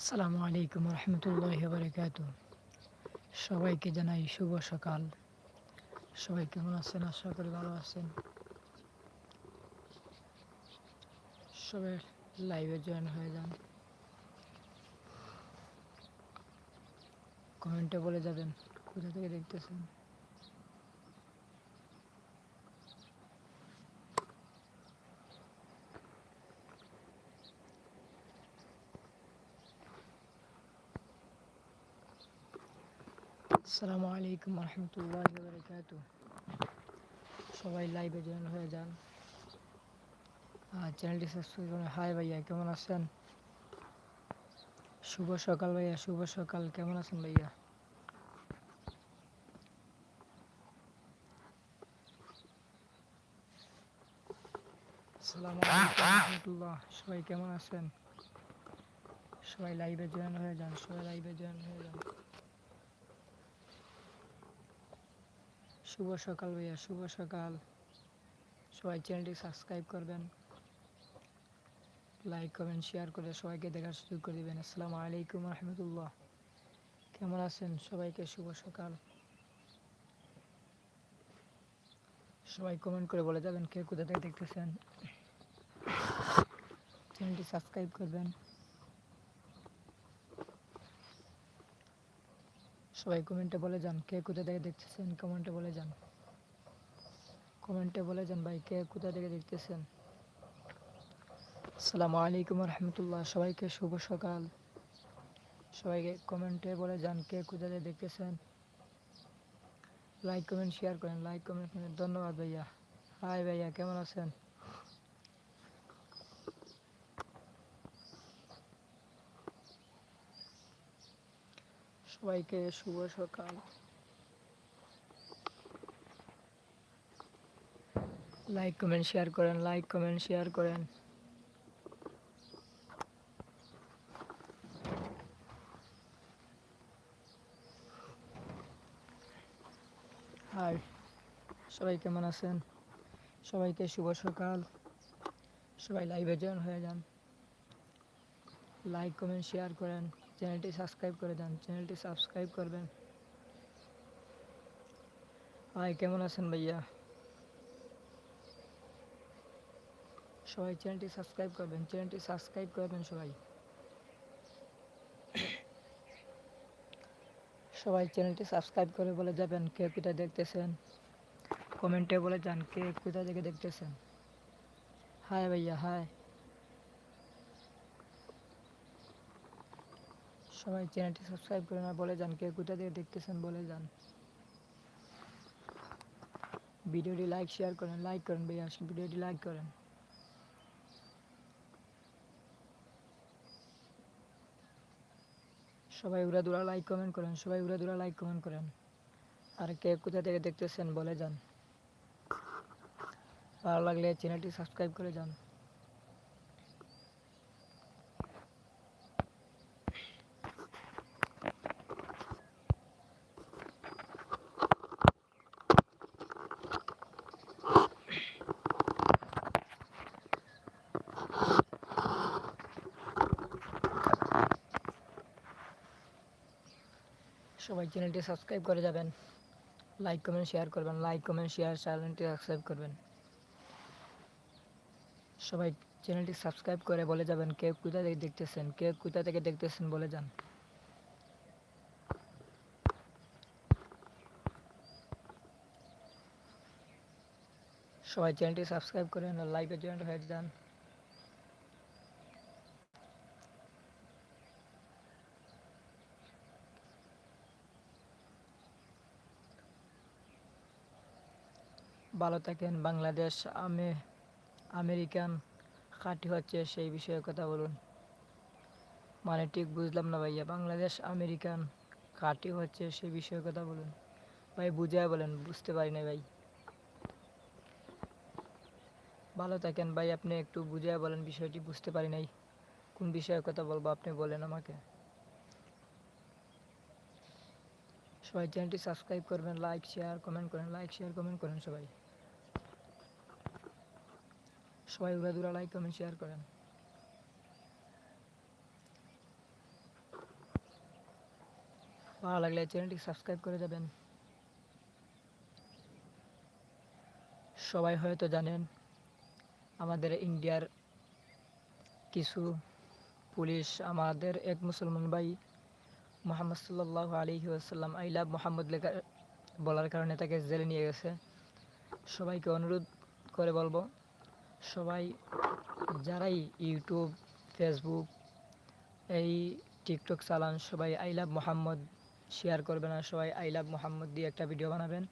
আসসালামু আলাইকুম রহমতুল্লাহ বারকাত সবাইকে জানাই শুভ সকাল। সবাই কেমন আছেন? আশা করি ভালো আছেন। সবাই লাইভে জয়েন হয়ে যান। কমেন্টে বলে যাবেন। কোথা থেকে দেখতেছেন? আসসালামু আলাইকুম রহমতুল্লাহ বারকাত সবাই লাইভে জয়েন হয়ে যান। আর চ্যানেলটি সাবস্ক্রাইব করুন। হাই ভাইয়া, কেমন আছেন? শুভ সকাল ভাইয়া, শুভ সকাল। কেমন আছেন ভাইয়া? আসসালামু আলাইকুম রহমতুল্লাহ। সবাই কেমন আছেন? সবাই লাইভে জয়েন হয়ে যান। সবাই লাইভে জয়েন হয়ে যান। শুভ সকাল ভাইয়া, শুভ সকাল। সবাই চ্যানেলটি সাবস্ক্রাইব করবেন। লাইক কমেন্ট শেয়ার করে সবাইকে দেখার সুযোগ করে দেবেন। আসসালামু আলাইকুম রহমতুল্লাহ। কেমন আছেন? সবাইকে শুভ সকাল। সবাই কমেন্ট করে বলে যাবেন কে কোথা থেকে দেখতেছেন। চ্যানেলটি সাবস্ক্রাইব করবেন। সবাই কমেন্টে বলে যান, কে কোথা থেকে দেখতেছেন? কমেন্টে বলে যান। কমেন্টে বলে যান, ভাই, কে কোথা থেকে দেখতেছেন? আসসালামু আলাইকুম রহমতুল্লাহ সবাইকে শুভ সকাল। সবাইকে কমেন্টে বলে যান, কে কোথা থেকে দেখতেছেন? লাইক কমেন্ট শেয়ার করেন। লাইক কমেন্ট ধন্যবাদ ভাইয়া। হাই ভাইয়া, কেমন আছেন? সবাইকে শুভ সকাল। লাইক কমেন্ট শেয়ার করেন লাইক কমেন্ট শেয়ার করেন। হাই সবাই কেমন আছেন? সবাইকে শুভ সকাল। সবাই লাইভে জয়েন হয়ে যান। লাইক কমেন্ট শেয়ার করেন। চ্যানেলটি সাবস্ক্রাইব করে দেন, চ্যানেলটি সাবস্ক্রাইব করবেন। হাই, কেমন আছেন ভাইয়া? সবাই চ্যানেলটি সাবস্ক্রাইব করবেন, চ্যানেলটি সাবস্ক্রাইব করবেন সবাই। সবাই চ্যানেলটি সাবস্ক্রাইব করে বলে যাবেন কে কোথায় দেখতেছেন। কমেন্টে বলে যান কে কোথা থেকে দেখতেছেন। হাই ভাইয়া, হাই। সবাই চ্যানেলটি সাবস্ক্রাইব করে না, বলে যান, কে কোথা থেকে দেখতেছেন বলে যান। ভিডিওটি লাইক শেয়ার করেন লাইক করেন ভাইয়া ভিডিওটি লাইক করেন। সবাই উড়া দুরা লাইক কমেন্ট করেন, সবাই উড়া দুরা লাইক কমেন্ট করেন। আর কে কোথা থেকে দেখতেছেন বলে যান। ভালো লাগলে চ্যানেলটি সাবস্ক্রাইব করে যান। সবাই চ্যানেলটি সাবস্ক্রাইব করে যাবেন। লাইক কমেন্ট শেয়ার করবেন। লাইক কমেন্ট শেয়ার চ্যানেলটি সাবস্ক্রাইব করবেন। সবাই চ্যানেলটি সাবস্ক্রাইব করে বলে যাবেন কে কোথা থেকে দেখতেছেন, কে কোথা থেকে দেখতেছেন বলে যান। সবাই চ্যানেলটি সাবস্ক্রাইব করেন লাইভে জয়েন্ট হয়ে যান। ভালো থাকেন। বাংলাদেশ আমে আমেরিকান খাঁটি হচ্ছে, সেই বিষয়ে কথা বলুন। মানে ঠিক বুঝলাম না ভাইয়া। বাংলাদেশ আমেরিকান খাঁটি হচ্ছে সেই বিষয়ে কথা বলুন। ভাই, বুঝায় বলেন, বুঝতে পারি না ভাই। ভালো থাকেন ভাই, আপনি একটু বুঝায় বলেন, বিষয়টি বুঝতে পারি নাই। কোন বিষয়ে কথা বলব, আপনি বলেন আমাকে। সবাই চ্যানেলটি সাবস্ক্রাইব করবেন, লাইক, শেয়ার, কমেন্ট করেন, লাইক, শেয়ার, কমেন্ট করেন সবাই। সবাই উড়া দুরা লাইক কমেন্ট শেয়ার করেন। ভালো লাগলে চ্যানেলটি সাবস্ক্রাইব করে যাবেন সবাই হয়তো জানেন, আমাদের ইন্ডিয়ার কিছু পুলিশ, আমাদের এক মুসলমান ভাই মোহাম্মদ সাল্লাহ আলহি আসাল্লাম আই লাভ মোহাম্মদ লেখা বলার কারণে তাকে জেলে নিয়ে গেছে। সবাইকে অনুরোধ করে বলব সবাই, যারাই ইউটিউব, ফেসবুক, এই টিকটক চালান, সবাই আই লাভ মোহাম্মদ শেয়ার করবেন আর সবাই আই লাভ মোহাম্মদ দিয়ে একটা ভিডিও বানাবেন।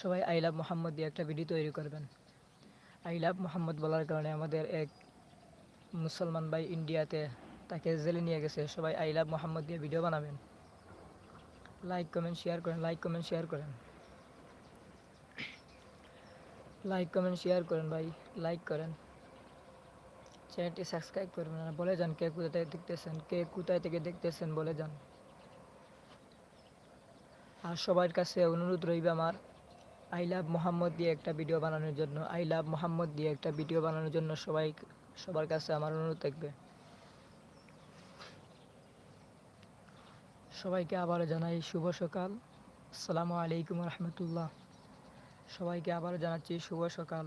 সবাই আই লাভ মোহাম্মদ দিয়ে একটা ভিডিও তৈরি করবেন। আই লাভ মোহাম্মদ বলার কারণে আমাদের এক মুসলমান ভাই ইন্ডিয়াতে তাকে জেলে নিয়ে গেছে। সবাই আই লাভ মোহাম্মদ দিয়ে ভিডিও বানাবেন। লাইক কমেন্ট শেয়ার করেন লাইক কমেন্ট শেয়ার করেন। লাইক কমেন্ট শেয়ার করেন ভাই লাইক করেন। চ্যানেলটি সাবস্ক্রাইব করবেন বলে যান কে কোথা থেকে দেখতেছেন, কে কোথায় থেকে দেখতেছেন, বলে যান। আর সবার কাছে অনুরোধ রইবে আমার আই লাভ মোহাম্মদ দিয়ে একটা ভিডিও বানানোর জন্য। আই লাভ মোহাম্মদ দিয়ে একটা ভিডিও বানানোর জন্য সবাই, সবার কাছে আমার অনুরোধ থাকবে। সবাইকে আবারও জানাই শুভ সকাল। আসসালামু আলাইকুম রহমতুল্লাহ। সবাইকে আবারও জানাচ্ছি শুভ সকাল।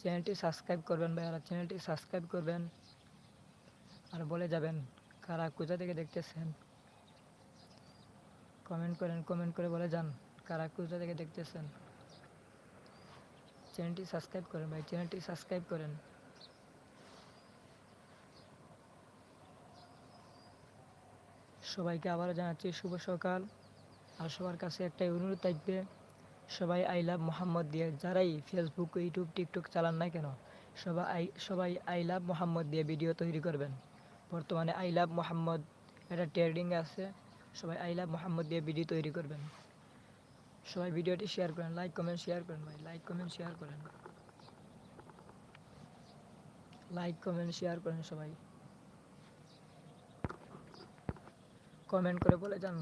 চ্যানেলটি সাবস্ক্রাইব করবেন ভাইয়ারা চ্যানেলটি সাবস্ক্রাইব করবেন। আর বলে যাবেন, কারা কোথা থেকে দেখতেছেন? কমেন্ট করেন, কমেন্ট করে বলে যান, কারা কোথা থেকে দেখতেছেন? চ্যানেলটি সাবস্ক্রাইব করেন ভাই, চ্যানেলটি সাবস্ক্রাইব করেন। সবাইকে আবারও জানাচ্ছি শুভ সকাল। আর সবার কাছে একটাই অনুরোধ থাকবে, সবাই আই লাভ মোহাম্মদ দিয়ে, যারাই ফেসবুক ইউটিউব টিকটক চালান না কেন সবাই আই সবাই আই লাভ মোহাম্মদ দিয়ে ভিডিও তৈরি করবেন। বর্তমানে আই লাভ মোহাম্মদ একটা ট্রেডিং আছে, সবাই আই লাভ মোহাম্মদ দিয়ে ভিডিও তৈরি করবেন। সবাই ভিডিওটি শেয়ার করেন লাইক কমেন্ট শেয়ার করেন ভাই লাইক কমেন্ট শেয়ার করেন। লাইক কমেন্ট শেয়ার করেন সবাই। কমেন্ট করে বলে যান।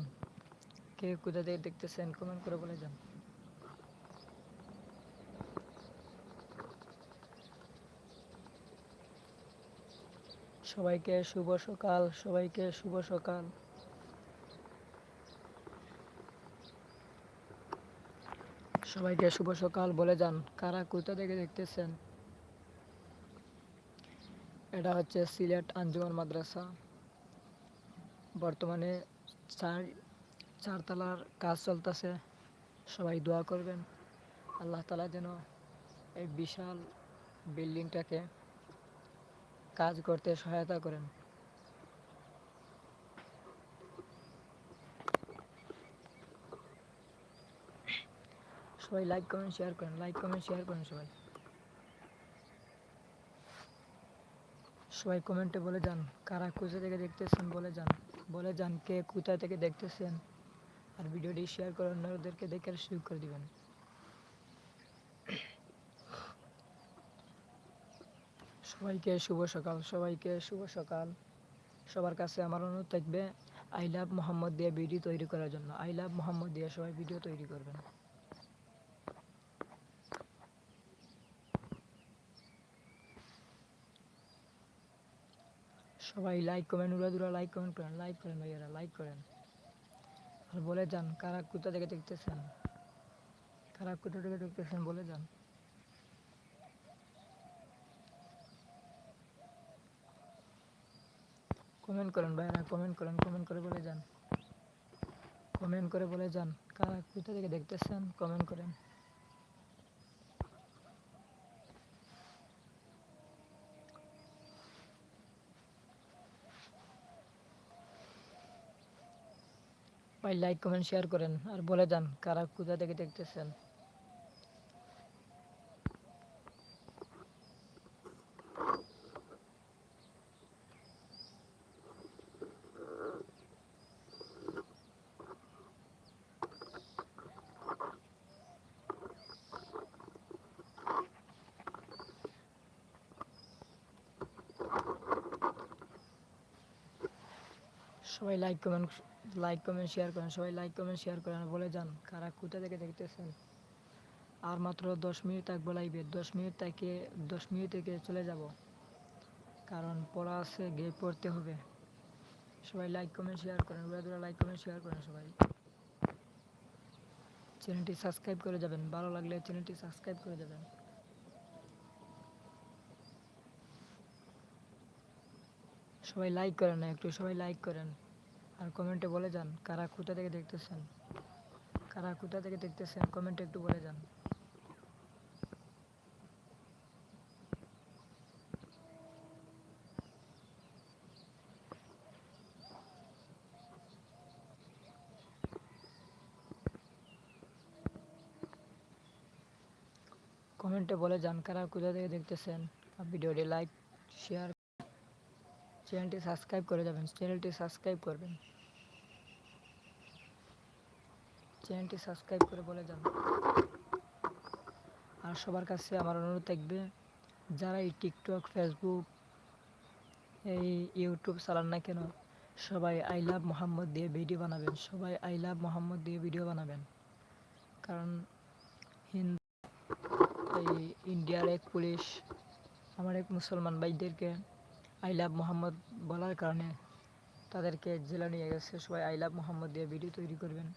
কে কোথা থেকে দেখতেছেন কমেন্ট করে বলে যান। সবাইকে শুভ সকাল, সবাইকে শুভ সকাল। সবাইকে শুভ সকাল বলে যান, কারা কোথা থেকে দেখতেছেন? এটা হচ্ছে সিলেট আঞ্জুমান মাদ্রাসা। বর্তমানে চার চারতলার কাজ চলতেছে, সবাই দোয়া করবেন। আল্লাহ তালা যেন এই বিশাল বিল্ডিংটাকে কাজ করতে সহায়তা করেন। সবাই লাইক, কমেন্ট, শেয়ার করেন, লাইক, কমেন্ট, শেয়ার করেন সবাই। সবাই কমেন্টে বলে যান, কারা কোথা থেকে দেখতেছেন বলে যান বলে যান কে কোথা থেকে দেখতেছেন। আর ভিডিওটি শেয়ার করে অন্যদেরকে দেখে সুযোগ করে দিবেন। সবাইকে শুভ সকাল, সবাইকে শুভ সকাল। সবার কাছে আমার অনুরোধ থাকবে আই লাভ মোহাম্মদ দিয়ে ভিডিও তৈরি করার জন্য। আই লাভ মোহাম্মদ দিয়ে সবাই ভিডিও তৈরি করবেন। সবাই লাইক কমেন্ট উড়া দুরা লাইক কমেন্ট করেন লাইক করেন ভাইয়ারা লাইক করেন। আর বলে যান, কারা কোথা থেকে দেখতেছেন? কারা কোথা থেকে দেখতেছেন বলে যান। কমেন্ট করেন ভাইরা, কমেন্ট করেন, কমেন্ট করে বলে যান। কমেন্ট করে বলে যান, কারা কোথা থেকে দেখতেছেন? কমেন্ট করেন। ভাই লাইক, কমেন্ট, শেয়ার করেন আর বলে যান কারা কোথা থেকে দেখতেছেন। সবাই like, comment like comment share করেন। সবাই লাইক কমেন্ট শেয়ার করেন বলে যান কারা কোথা থেকে দেখতেছেন। আর মাত্র দশ মিনিট থাকব লাইভে দশ মিনিট থেকে, দশ মিনিট থেকে চলে যাব। কারণ পড়া আছে গিয়ে পড়তে হবে। সবাই লাইক কমেন্ট শেয়ার করেন। উড়াদুরা লাইক কমেন্ট শেয়ার করেন সবাই। চ্যানেলটি সাবস্ক্রাইব করে যাবেন। ভালো লাগলে চ্যানেলটি সাবস্ক্রাইব করে যাবেন। সবাই লাইক করেন একটু, সবাই লাইক করেন। আর কমেন্টে বলে যান, কারা কোথা থেকে দেখতেছেন? কারা কোথা থেকে দেখতেছেন? কমেন্টে একটু বলে যান। কমেন্টে বলে যান, কারা কোথা থেকে দেখতেছেন? ভিডিওটি লাইক, শেয়ার, চ্যানেলটি সাবস্ক্রাইব করে যাবেন। চ্যানেলটি সাবস্ক্রাইব করবেন। চ্যানেলটি সাবস্ক্রাইব করে বলে যান আর সবার কাছে আমার অনুরোধ থাকবে, যারা এই টিকটক, ফেসবুক, এই ইউটিউব চালান না কেন, সবাই আই লাভ মোহাম্মদ দিয়ে ভিডিও বানাবেন। সবাই আই লাভ মোহাম্মদ দিয়ে ভিডিও বানাবেন। কারণ হিন্দু এই ইন্ডিয়ার এক পুলিশ, আমার এক মুসলমান ভাইদেরকে আই লাভ মোহাম্মদ বলার কারণে তাদেরকে জেলা নিয়ে গেছে। সবাই আই লাভ মোহাম্মদ দিয়ে ভিডিও তৈরি করবেন।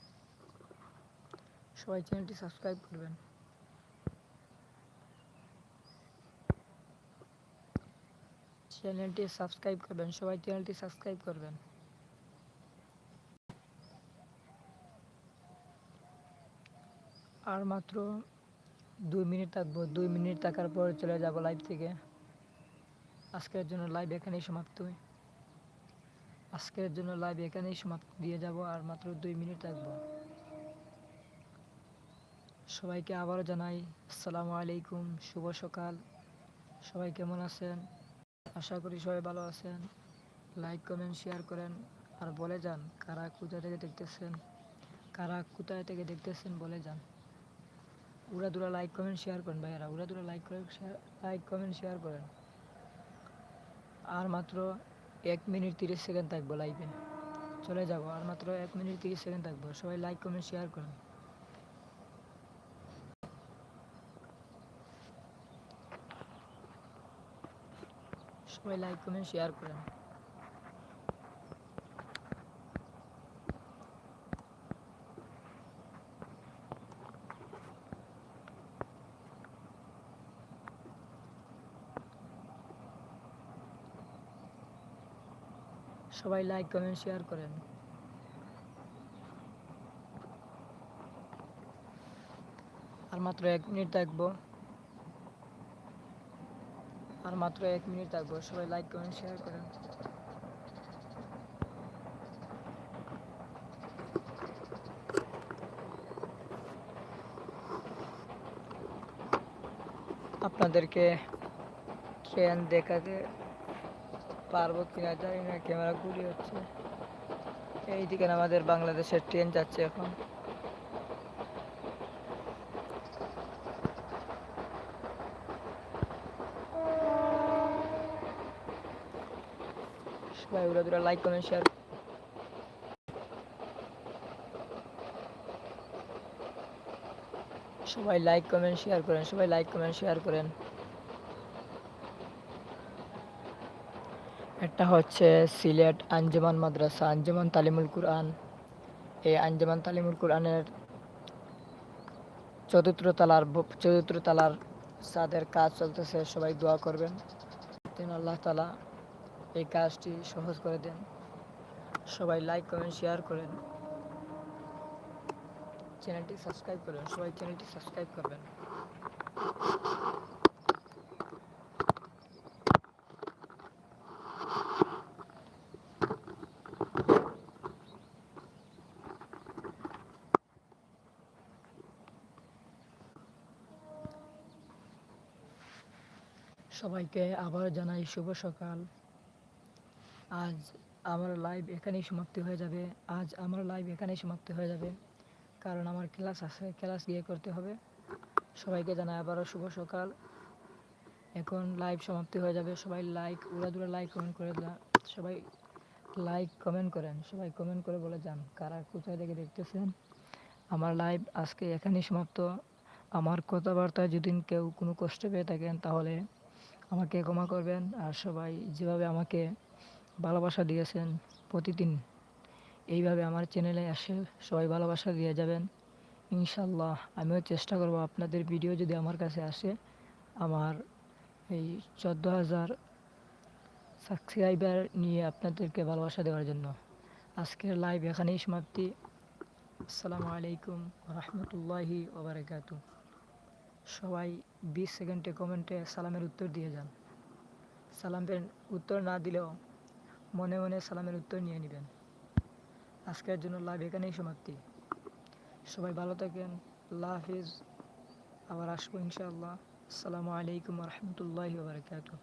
সবাই চ্যানেলটি সাবস্ক্রাইব করবেন। চ্যানেলটি সাবস্ক্রাইব করবেন, সবাই চ্যানেলটি সাবস্ক্রাইব করবেন। আর মাত্র দুই মিনিট থাকব, দুই মিনিট থাকার পর চলে যাব লাইভ থেকে। আজকের জন্য লাইভ এখানেই সমাপ্ত। আজকের জন্য লাইভ এখানেই সমাপ্ত, দিয়ে যাব আর মাত্র দুই মিনিট থাকব। সবাইকে আবারও জানাই, আসসালামু আলাইকুম, শুভ সকাল। সবাই কেমন আছেন? আশা করি সবাই ভালো আছেন। লাইক কমেন্ট শেয়ার করেন। আর বলে যান, কারা কোথা থেকে দেখতেছেন? কারা কোথায় থেকে দেখতেছেন, বলে যান। উড়া দুরা লাইক কমেন্ট শেয়ার করেন ভাইয়ারা। উড়া দুরা লাইক লাইক কমেন্ট শেয়ার করেন। আর মাত্র এক মিনিট তিরিশ সেকেন্ড থাকব লাইভে চলে যাব। আর মাত্র এক মিনিট তিরিশ সেকেন্ড থাকব। সবাই লাইক কমেন্ট শেয়ার করেন। সবাই লাইক কমেন্ট শেয়ার করেন সবাই লাইক কমেন্ট শেয়ার করেন। আর মাত্র এক মিনিট থাকব। আর মাত্র এক মিনিট থাকব। সবাই লাইক করেন শেয়ার করেন। আপনাদেরকে ট্রেন দেখাতে পারব কিনা জানি না, ক্যামেরা ঘুরি হচ্ছে। এইদিকে আমাদের বাংলাদেশের ট্রেন যাচ্ছে এখন। সবাই লাইক কমেন্ট শেয়ার সবাই লাইক কমেন্ট শেয়ার করেন, সবাই লাইক কমেন্ট শেয়ার করেন। একটা হচ্ছে সিলেট আঞ্জমান মাদ্রাসা, আঞ্জমান তালিমুল কুরআন। এই আঞ্জমান তালিমুল কুরআনের চতুর্থ তালার চতুর্থ তালার সাদের কাজ চলতেছে, সবাই দোয়া করবেন। আল্লাহ তালা এই কাজটি সহজ করে দেন। সবাই লাইক করেন শেয়ার করেন। চ্যানেলটি সাবস্ক্রাইব করেন, সবাই চ্যানেলটি সাবস্ক্রাইব করবেন। সবাইকে আবার জানাই শুভ সকাল। আজ আমার লাইভ এখানেই সমাপ্তি হয়ে যাবে। আজ আমার লাইভ এখানেই সমাপ্তি হয়ে যাবে। কারণ আমার ক্লাস আছে ক্লাস গিয়ে করতে হবে। সবাইকে জানাই আবারও শুভ সকাল। এখন লাইভ সমাপ্তি হয়ে যাবে। সবাই লাইক উড়াদুরা লাইক কমেন্ট করে সবাই লাইক কমেন্ট করেন। সবাই কমেন্ট করে বলে যান কারা কোথায় থেকে দেখতেছেন। আমার লাইভ আজকে এখানেই সমাপ্ত। আমার কথাবার্তায় যদি কেউ কোনো কষ্ট পেয়ে থাকেন তাহলে আমাকে ক্ষমা করবেন। আর সবাই যেভাবে আমাকে ভালোবাসা দিয়েছেন প্রতিদিন। এইভাবে আমার চ্যানেলে আসে সবাই ভালোবাসা দিয়ে যাবেন। ইনশাল্লাহ আমিও চেষ্টা করব আপনাদের ভিডিও যদি আমার কাছে আসে, আমার এই চোদ্দ হাজার সাবস্ক্রাইবার নিয়ে আপনাদেরকে ভালোবাসা দেওয়ার জন্য। আজকের লাইভ এখানেই সমাপ্তি। আসসালামু আলাইকুম রহমতুল্লাহি ওবরাকাতু সবাই বিশ সেকেন্ডে কমেন্টে সালামের উত্তর দিয়ে যান। সালামের উত্তর না দিলেও মনে মনে সালামের উত্তর নিয়ে নেবেন। আজকের জন্য লাভ এখানেই সমাপ্তি। সবাই ভালো থাকেন। আল্লাহ হাফিজ। আবার আসব ইনশাআল্লাহ। আসসালামু আলাইকুম রহমতুল্লাহ ওবরাকাতু